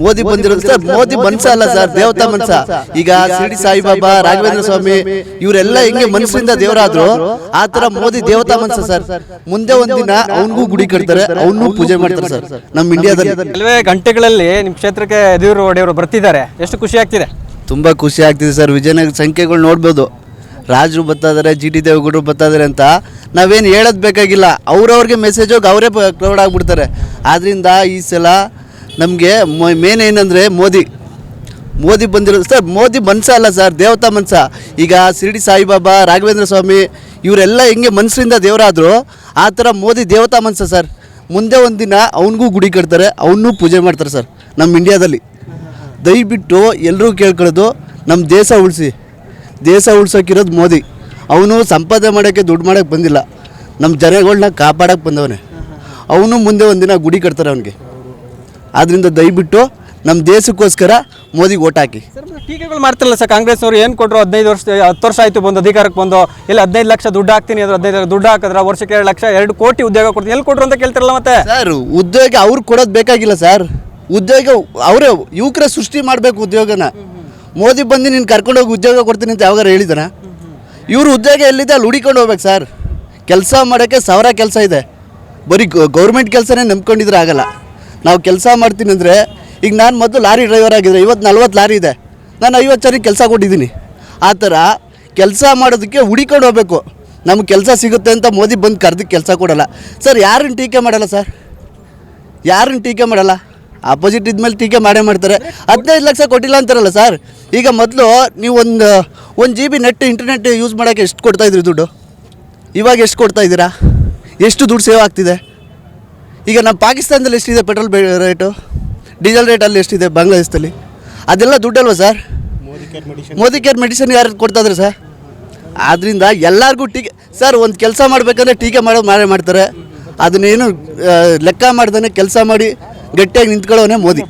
ಮೋದಿ ಬಂದಿರೋದು ಸರ್ ಮೋದಿ ಮನ್ಸ ಅಲ್ಲ ಸರ್ ದೇವತಾ ಮನ್ಸ. ಈಗ ಶಿರಡಿ ಸಾಯಿಬಾಬಾ ರಾಘವೇಂದ್ರ ಸ್ವಾಮಿ ಇವರೆಲ್ಲ ಹೆಂಗೆ ಮನಸ್ಸಿಂದ ದೇವರಾದ್ರು ಆ ತರ ಮೋದಿ ದೇವತಾ ಮನ್ಸ ಸರ್. ಮುಂದೆ ಒಂದಿನ ಅವನಿಗೂ ಗುಡಿ ಕಟ್ತಾರೆ ಅವನು ಪೂಜೆ ಮಾಡ್ತಾರೆ ಸರ್. ನಮ್ಮ ಇಂಡಿಯಾದಲ್ಲಿ. ಕೆಲವೇ ಗಂಟೆಗಳಲ್ಲಿ ನಿಮ್ಮ ಕ್ಷೇತ್ರಕ್ಕೆ ದೇವರು ಒಡೆಯವರು ಬರ್ತಿದ್ದಾರೆ. ಎಷ್ಟು ಖುಷಿ ಆಗ್ತಿದೆ? ತುಂಬಾ ಖುಷಿ ಆಗ್ತಿದೆ ಸರ್ ವಿಜಯನಗರ ಸಂಖ್ಯೆಗಳು ನೋಡ್ಬೋದು. ರಾಜರು ಬರ್ತಾ ಇದಾರೆ ಜಿ ಟಿ ದೇವೇಗೌಡರು ಬರ್ತಾ ಇದಾರೆ ಅಂತ. ನಾವೇನು ಹೇಳೋದು ಬೇಕಾಗಿಲ್ಲ. ಅವ್ರವ್ರಿಗೆ ಮೆಸೇಜ್ ಹೋಗಿ ಅವರೇ ಕ್ರೌಡ್ ಆಗಿಬಿಡ್ತಾರೆ. ಆದ್ರಿಂದ ಈ ಸಲ ನಮಗೆ ಮೇನ್ ಏನಂದರೆ ಮೋದಿ. ಮೋದಿ ಬಂದಿರೋದು ಸರ್, ಮೋದಿ ಮನಸ ಅಲ್ಲ ಸರ್, ದೇವತಾ ಮನಸ. ಈಗ ಶಿರಡಿ ಸಾಯಿಬಾಬಾ, ರಾಘವೇಂದ್ರ ಸ್ವಾಮಿ, ಇವರೆಲ್ಲ ಹೆಂಗೆ ಮನಸ್ಸಿಂದ ದೇವರಾದ್ರು, ಆ ಥರ ಮೋದಿ ದೇವತಾ ಮನಸ ಸರ್. ಮುಂದೆ ಒಂದು ದಿನ ಅವನಿಗೂ ಗುಡಿ ಕಟ್ತಾರೆ ಅವನ್ನೂ ಪೂಜೆ ಮಾಡ್ತಾರೆ ಸರ್ ನಮ್ಮ ಇಂಡಿಯಾದಲ್ಲಿ ದಯವಿಟ್ಟು ಎಲ್ಲರೂ ಕೇಳ್ಕೊಳ್ಳೋದು ನಮ್ಮ ದೇಶ ಉಳಿಸಿ. ದೇಶ ಉಳ್ಸೋಕ್ಕಿರೋದು ಮೋದಿ. ಅವನು ಸಂಪಾದನೆ ಮಾಡೋಕ್ಕೆ ದುಡ್ಡು ಮಾಡೋಕ್ಕೆ ಬಂದಿಲ್ಲ. ನಮ್ಮ ಜನಗಳನ್ನ ಕಾಪಾಡೋಕ್ಕೆ ಬಂದವನೇ. ಅವನು ಮುಂದೆ ಒಂದಿನ ಗುಡಿ ಕಟ್ತಾರೆ ಅವನಿಗೆ. ಆದ್ದರಿಂದ ದಯವಿಟ್ಟು ನಮ್ಮ ದೇಶಕ್ಕೋಸ್ಕರ ಮೋದಿಗೆ ಓಟ್ ಹಾಕಿ. ಸರ್ ಟೀಕೆಗಳು ಮಾಡ್ತಿರಲ್ಲ ಸರ್ ಕಾಂಗ್ರೆಸ್ ಅವರು ಏನು ಕೊಟ್ಟರು ಹದಿನೈದು ವರ್ಷ ಹತ್ತು ವರ್ಷ ಆಯಿತು ಬಂದು ಅಧಿಕಾರಕ್ಕೆ ಬಂದು ಇಲ್ಲ ಹದಿನೈದು ಲಕ್ಷ ದುಡ್ಡು ಹಾಕ್ತೀನಿ ಅದ್ರ ಹದಿನೈದು ಲಕ್ಷ ದುಡ್ಡು ಹಾಕಿದ್ರೆ ವರ್ಷಕ್ಕೆ ಎರಡು ಲಕ್ಷ ಎರಡು ಕೋಟಿ ಉದ್ಯೋಗ ಕೊಡ್ತೀನಿ ಎಲ್ಲಿ ಕೊಟ್ಟರು ಅಂತ ಕೇಳ್ತಿರಲ್ಲ ಮತ್ತೆ? ಸರ್ ಉದ್ಯೋಗ ಅವ್ರು ಕೊಡೋದು ಬೇಕಾಗಿಲ್ಲ ಸರ್. ಉದ್ಯೋಗ ಅವರೇ ಯುವಕರ ಸೃಷ್ಟಿ ಮಾಡಬೇಕು ಉದ್ಯೋಗನ. ಮೋದಿ ಬಂದು ನೀನು ಕರ್ಕೊಂಡೋಗಿ ಉದ್ಯೋಗ ಕೊಡ್ತೀನಿ ಅಂತ ಯಾವಾಗ ಹೇಳಿದಾನ ಇವರು ಉದ್ಯೋಗ ಎಲ್ಲಿದೆ ಅಲ್ಲಿ ಹುಡಿಕೊಂಡು ಹೋಗ್ಬೇಕು ಸರ್. ಕೆಲಸ ಮಾಡೋಕ್ಕೆ ಸಾವಿರ ಕೆಲಸ ಇದೆ. ಬರೀ ಗೌರ್ಮೆಂಟ್ ಕೆಲಸನೇ ನಂಬ್ಕೊಂಡಿದ್ರೆ ಆಗಲ್ಲ. ನಾವು ಕೆಲಸ ಮಾಡ್ತೀನಿ ಅಂದರೆ, ಈಗ ನಾನು ಮೊದಲು ಲಾರಿ ಡ್ರೈವರ್ ಆಗಿದ್ದೆ ಇವತ್ತು ನಲ್ವತ್ತು ಲಾರಿ ಇದೆ. ನಾನು ಐವತ್ತು ಜನಕ್ಕೆ ಕೆಲಸ ಕೊಟ್ಟಿದ್ದೀನಿ. ಆ ಥರ ಕೆಲಸ ಮಾಡೋದಕ್ಕೆ ಹುಡಿಕೊಂಡು ಹೋಗ್ಬೇಕು. ನಮ್ಗೆ ಕೆಲಸ ಸಿಗುತ್ತೆ ಅಂತ ಮೋದಿ ಬಂದು ಕರೆದಕ್ಕೆ ಕೆಲಸ ಕೊಡಲ್ಲ. ಸರ್, ಯಾರನ್ನು ಟೀಕೆ ಮಾಡಲ್ಲ ಸರ್? ಯಾರನ್ನು ಟೀಕೆ ಮಾಡಲ್ಲ? ಆಪೋಸಿಟ್ ಇದ್ಮೇಲೆ ಟೀಕೆ ಮಾಡೇ ಮಾಡ್ತಾರೆ. ಹದಿನೈದು ಲಕ್ಷ ಕೊಟ್ಟಿಲ್ಲ ಅಂತಾರಲ್ಲ ಸರ್? ಈಗ ಮೊದಲು ನೀವು ಒಂದು ಒಂದು G B net internet use ಮಾಡೋಕ್ಕೆ ಎಷ್ಟು ಕೊಡ್ತಾ ಇದ್ರಿ ದುಡ್ಡು? ಇವಾಗ ಎಷ್ಟು ಕೊಡ್ತಾ ಇದ್ದೀರಾ? ಎಷ್ಟು ದುಡ್ಡು ಸೇವ್ ಆಗ್ತಿದೆ? ಈಗ ನಮ್ಮ ಪಾಕಿಸ್ತಾನದಲ್ಲಿ ಎಷ್ಟಿದೆ ಪೆಟ್ರೋಲ್ ಬೆ ರೇಟು? ಡೀಸೆಲ್ ರೇಟ್ ಅಲ್ಲಿ ಎಷ್ಟಿದೆ ಬಾಂಗ್ಲಾದೇಶದಲ್ಲಿ? ಅದೆಲ್ಲ ದುಡ್ಡಲ್ವಾ ಸರ್? ಮೋದಿ ಕೇರ್ ಮೆಡಿಸಿನ್ ಯಾರು ಕೊಡ್ತಾ ಇದ್ದಾರೆ ಸರ್? ಆದ್ದರಿಂದ ಎಲ್ಲರಿಗೂ ಟೀಕೆ ಸರ್ ಒಂದು ಕೆಲಸ ಮಾಡಬೇಕಂದ್ರೆ ಟೀಕೆ ಮಾಡೋದು ಮಾಡೇ ಮಾಡ್ತಾರೆ. ಅದನ್ನೇನು ಲೆಕ್ಕ ಮಾಡ್ದೇ ಕೆಲಸ ಮಾಡಿ ಗಟ್ಟಿಯಾಗಿ ನಿಂತ್ಕೊಳ್ಳೋನೇ ಮೋದಿ.